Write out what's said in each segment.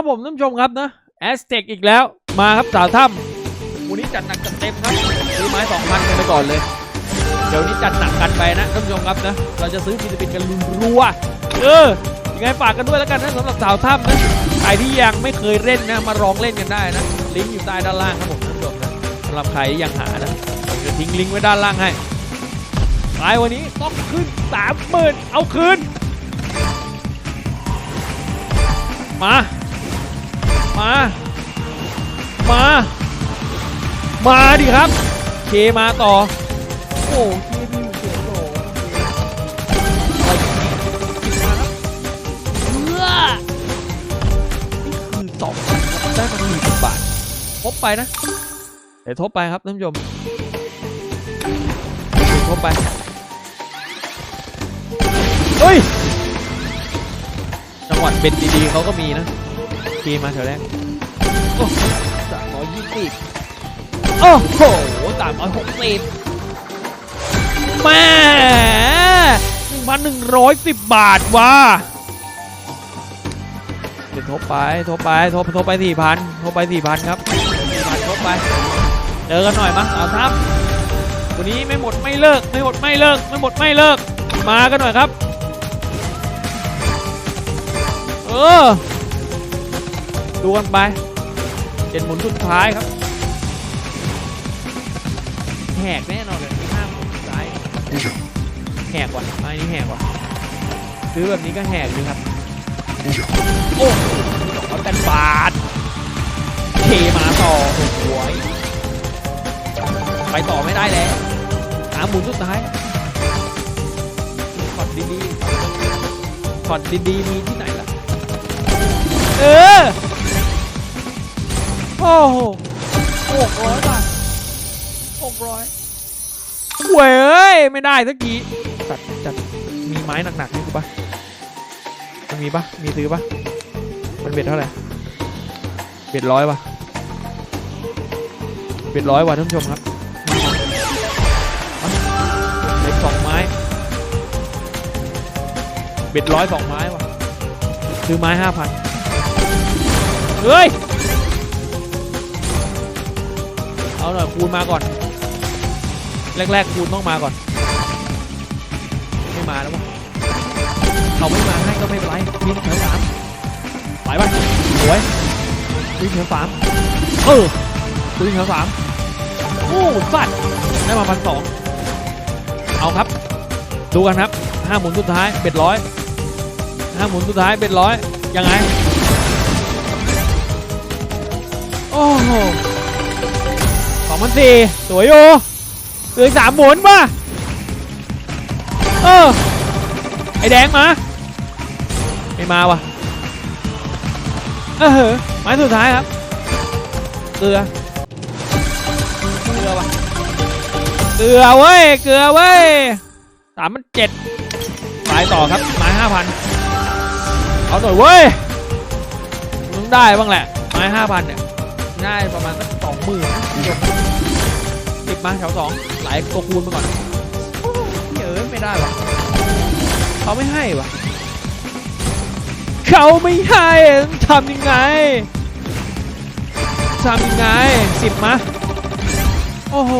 ครับผมท่านผู้ชมครับนะแอสเต็กอีกแล้วมาครับสาวถ้ำวันนี้จัดหนักจัดเต็มครับซื้อไม้สองพันกันไปก่อนเลย เดี๋ยวนี้จัดหนักกันไปนะท่านผู้ชมครับนะเราจะซื้อฟิลิปปินส์กันรัวเออยังไงฝากกันด้วยแล้วกันนะสำหรับสาวถ้ำนะใครที่ยังไม่เคยเล่นนะมาลองเล่นกันได้นะลิงก์อยู่ใต้ด้านล่างครับผมท่านผู้ชมนะสำหรับใครยังหานะจะทิ้งลิงก์ไว้ด้านล่างให้ไปวันนี้ต้องขึ้นสามหมื่นเอาคืนมา มา มา มาดิครับ เคมาต่อ โอ้เคมีอยู่เฉยโหมาครับเพื่อนี่คือสองครับได้มาหนึ่งบบาททบไปนะ เดี๋ยวทบไปครับท่านผู้ชมทบไป เฮ้ยจังหวัดเบ็ดดีๆเขาก็มีนะเคมาแถวแรก โอ้สามร้อยยี่สิบโอ้โหสามร้อยหกสิบแม่หนึ่งพันหนึ่งร้อยสิบบาทว่ะเดี๋ยวทบไปทบไปทบทบไปสี่พันทบไปสี่พันครับสี่พันทบไป เจอกันหน่อยมั้งเอาทับวันนี้ไม่หมดไม่เลิกไม่หมดไม่เลิกไม่หมดไม่เลิก มากันหน่อยครับ เออดูกันไป เจ็ดหมุนสุดท้ายครับแหกแน่นอนเลยห้าหมุนสุดท้ายแหกว่ะไม้นี้แหกว่ะซื้อแบบนี้ก็แหกดีครับโอ้สองร้อยแปดบาทเคมาต่อโอ้โหยไปต่อไม่ได้แล้วสามหมุนสุดท้ายช็อตดีๆช็อตดีๆมีที่ไหนล่ะเออ โอ้โหหกร้อยบาทหกร้อยเว้ย ไม่ได้สักทีจัดจัดมีไม้หนักๆให้กูปะมันมีปะมีซื้อปะมันเบ็ดเท่าไหร่ เบ็ดร้อยปะเบ็ดร้อยว่ะท่านผู้ชมครับเบ็ดสองไม้ เบ็ดร้อยสองไม้ว่ะซื้อไม้ห้าพันเฮ้ย เอาหน่อยคูณมาก่อน แรกๆคูณต้องมาก่อน ไม่มาแล้ววะเขาไม่มาให้ก็ไม่เป็นไรวิ่งแถวสามไปไปสวยวิ่งแถวสามเออวิ่งแถวสามโอ้สัตว์ได้มาพันสองเอาครับ ดูกันครับห้าหมุนสุดท้ายเบ็ดร้อยห้าหมุนสุดท้ายเบ็ดร้อยยังไง โอ้โห พันสี่สวยอยู่เหลือสามหมุนป่ะเออไอแดงมา ไม่มาว่ะเออไม้สุดท้ายครับเกลือเกลือว่ะเกลือเว้ยเกลือเว้ยสามพันเจ็ดไปต่อครับไม้ห้าพันเอาหน่อยเว้ยมึงได้บ้างแหละไม้ห้าพันเนี่ยได้ประมาณสักสองหมื่นติด มาแถวสองไหลตัวคูณมาก่อนโอ้เยอะไม่ได้วะเขาไม่ให้วะเขาไม่ให้ทำยังไงทำยังไงสิบมาโอ้โห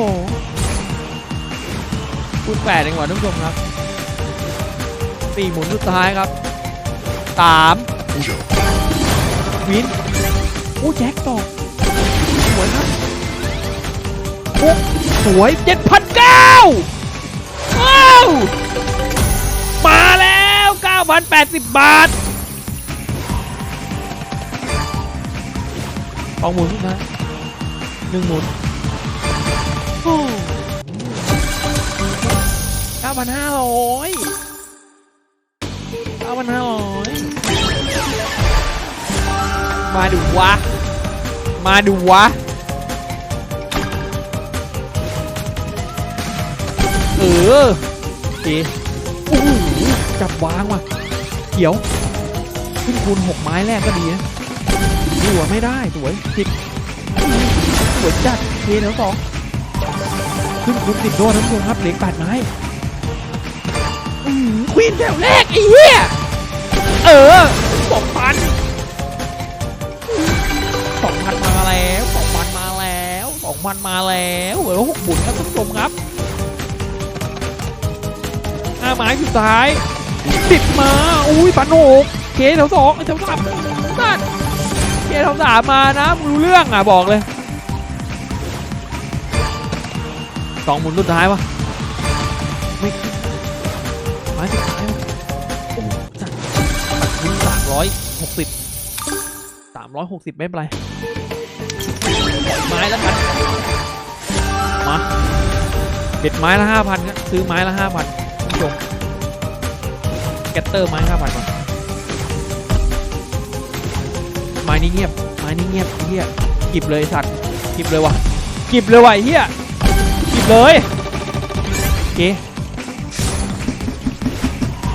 คูณแปดเองว่ะท่านผู้ชมครับสี่หมุนสุดท้ายครับสามวินโอ้แจ็คต่อ โอ้สวยเจ็ดพันเก้าว้าวมาแล้วเก้าพันแปดสิบบาทสองหมุนนะหนึ่งหมุนเก้าพันห้าร้อยเก้าพันห้าร้อยมาดูวะ มาดูวะ เออเอโอ้โหจับวางว่ะเขียว ขึ้นคูณหกไม้แรกก็ดีนะหัวไม่ได้สวยจิกสวยจัดเทเหนือสองขึ้นคูณสิบโดนทั้งวครับเหล็กแปดไม้ควีนแถวแรกไอ้เหี้ยเออสองพันสองพันมาแล้วสองพันมาแล้วสองพันมาแล้วเหลือหกบุญครับคุณผู้ชมครับ ไม้สุดท้ายติดมา อุ้ยปันโหกเคแถวสองแถวสามนั่นเคแถวสามมานะมึงรู้เรื่องอะบอกเลยสองหมุนสุดท้ายวะไม่ไม้สุดท้ายวะโอ้จัดสามร้อยหกสิบสามร้อยหกสิบไม่เป็นไรไม้แล้วกันมาเด็ดไม้ละห้าพันครับซื้อไม้ละห้าพัน ชมแกตเตอร์ไม้ห้าพันมาไม้นี้เงียบไม้นี้เงียบเฮียกิบเลยสัตว์กิบเลยวะกิบเลยวะไอ้เฮียกิบเลยเก้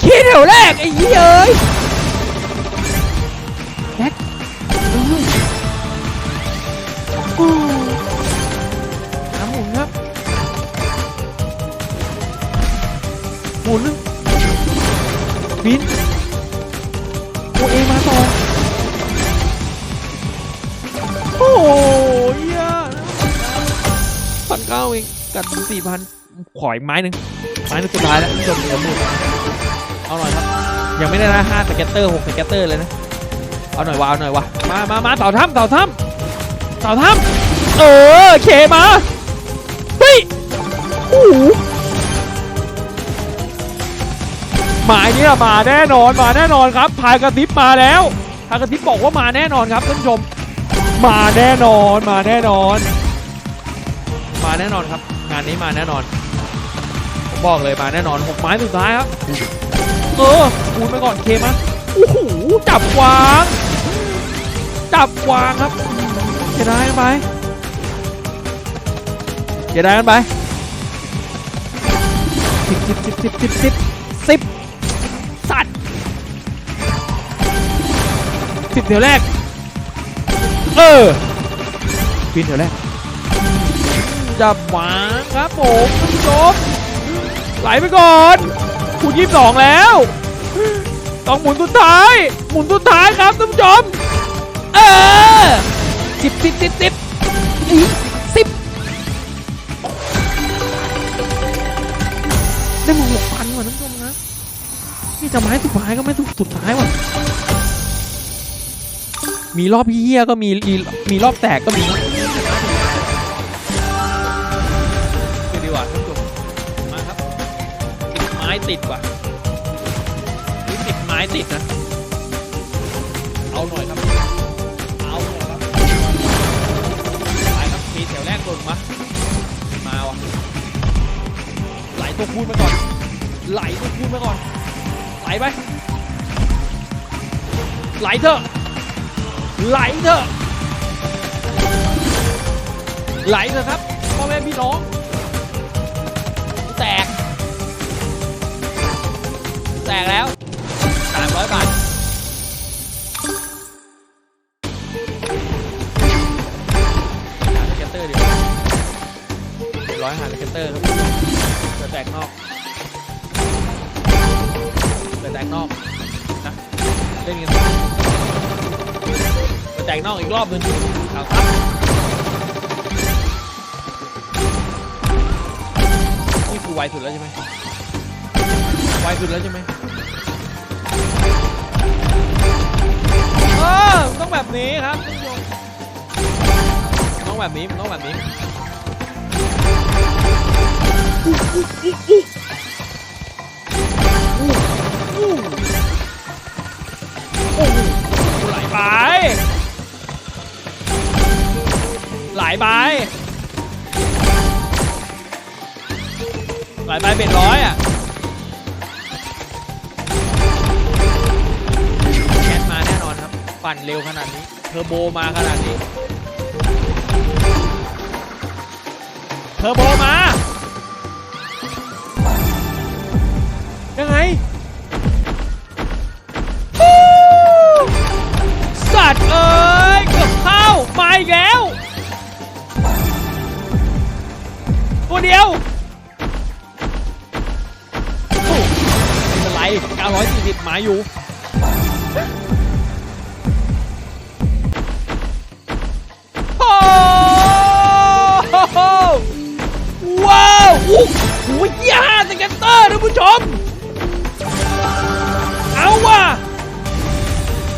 ขี้แถวแรกไอ้เหี้ยเอ้ย โอเอมาต่อโอ้ยเหี้ยพันเก้าเองกัดสี่พันขออีกไม้หนึ่งไม้นึงสุดท้ายแล้วจบเลือหมื่นเอาหน่อยครับ ยังไม่ได้นะห้าสเก็ตเตอร์หกสเก็ตเตอร์เลยนะ เอาหน่อยวะเอาหน่อยวะมามามาต่อถ้ำต่อถ้ำต่อถ้ำเออเคมาเฮ้ยโอ้โห หมายนี้มาแน่นอนมาแน่นอนครับพายกระติบมาแล้วพายกระติบบอกว่ามาแน่นอนครับท่านผู้ชม มาแน่นอนมาแน่นอน มาแน่นอนครับ งานนี้มาแน่นอนผมบอกเลยมาแน่นอนหกไม้สุดท้ายครับเออคูณไปก่อนเคมาโอ้โหจับวางจับวางครับจะได้ไหมเดี๋ยวได้กันไปสิบสิบสิบสิบสิบสิบสิบ สิบเดียวแรก เออปีนเดียวแรกจะหวาครับผมท่านผู้ชมไหลไปก่อนคูณยี่สิบสองแล้ว ต้องหมุนสุดท้าย หมุนสุดท้ายครับท่านผู้ชม เออสิบสิบสิบสิบสิบได้หมดหกพันว่ะท่านผู้ชมนะ นี่จะไม้สุดท้ายก็ไม่สุดสุดท้ายว่ะ มีรอบเฮี้ยก็มีมีมีรอบแตกก็มีคือดีกว่าท่านผู้ชมมาครับติดไม้ติดว่ะนี่ติดไม้ติดนะ เอาหน่อยครับ เอาหน่อยครับไปครับทีแถวแรกลงมามาว่ะไหลตัวคูณมาก่อน ไหลตัวคูณมาก่อน ไหลไปไหลเถอะ ไหลเถอะ ไหลเถอะครับพ่อแม่พี่น้อง แตก แตกแล้วสามร้อยบาทหาสเกเตอร์ดีกว่าร้อยหาสเกเตอร์ครับเกิดแตกนอกเกิดแตกนอกนะเล่นกันเกิด แตกนอกอีกรอบหนึงเอาครับนี่คือไวสุดแล้วใช่ไหมไวสุดแล้วใช่ไหมเออต้องแบบนี้ครับต้องแบบนี้มันต้องแบบนี้ ไหลไปไหลไปเป็นร้อยอะแคทมาแน่นอนครับ ปั่นเร็วขนาดนี้ เทอร์โบมาขนาดนี้ เทอร์โบมาายอยู่ โอ้ว้าวโอ้โหเยี่ยห้าสเก็ตเตอร์ท่านผู้ชม เอาว่ะ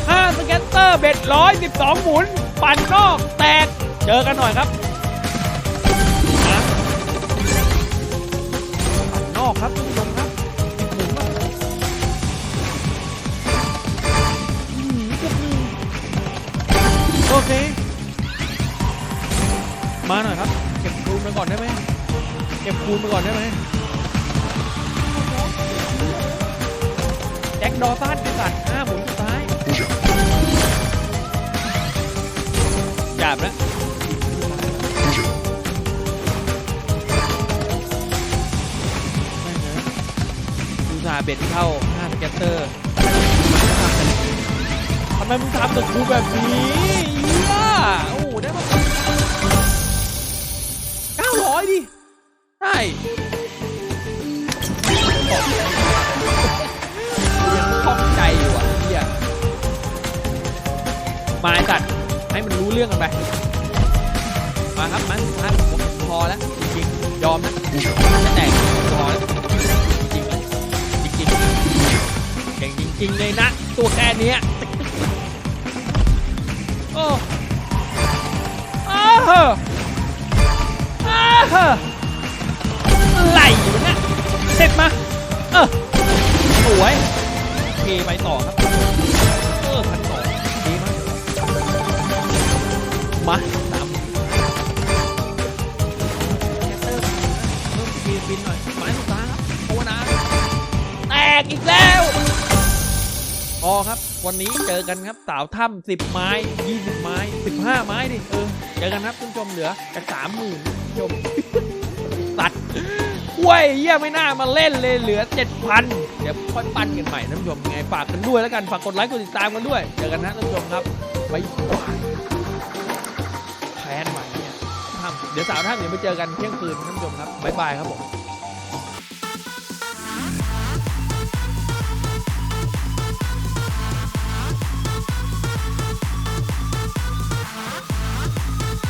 ห้าสเก็ตเตอร์เบ็ดร้อยสิบสองหมุน ปั่นนอกแตก เจอกันหน่อยครับ มาหน่อยครับ เก็บคูณไปก่อนได้ไหมเก็บคูณไปก่อนได้ไหมแจ็คดอสันเป็นสัตว์ห้าหมุนสุดท้ายหยาบแล้วดูซาเบ็ดเข้าห้าสเกตเตอร์ทำไมมึงทำกับกูแบบนี้เหี้ยโอ้โหได้มา อยดิ ใช่ยังคล่องใจอยู่อะเฮียมาไอ้สัตว์ให้มันรู้เรื่องกันไป มาครับมาสุดท้ายผมพอแล้วจริงยอมนะจะแตกพอแล้วจริงจริงๆเก่งจริงๆเลยนะตัวแค่เนี้ยโอ้อ้า วอ้าวไหลอยู่นี่เสร็จมาเออสวยเคไปต่อครับเออพันต่อดีมากมาสามแคสเตอร์เพิ่มสปีดบินหน่อยไม้สุดท้ายครับภาวนาแตกอีกแล้วพอครับ วันนี้เจอกันครับสาวถ้ำสิบไม้ยี่สิบไม้สิบห้าไม้ดิเออเจอกันครับคุณผู้ชมเหลือกันสามหมื่น ชมตัดเว้ยเยี่ยไม่น่ามาเล่นเลยเหลือ 7,000 เดี๋ยวค่อยปั้นกันใหม่ท่านผู้ชมไงฝากกันด้วยแล้วกันฝากกดไลค์กดติดตามกันด้วย เจอกันนะท่านผู้ชมครับไปแพ้นใหม่เนี่ยทำเดี๋ยวสาวท่านเดี๋ยวไปเจอกันเที่ยงคืนท่านผู้ชมครับบ๊ายบายครับผม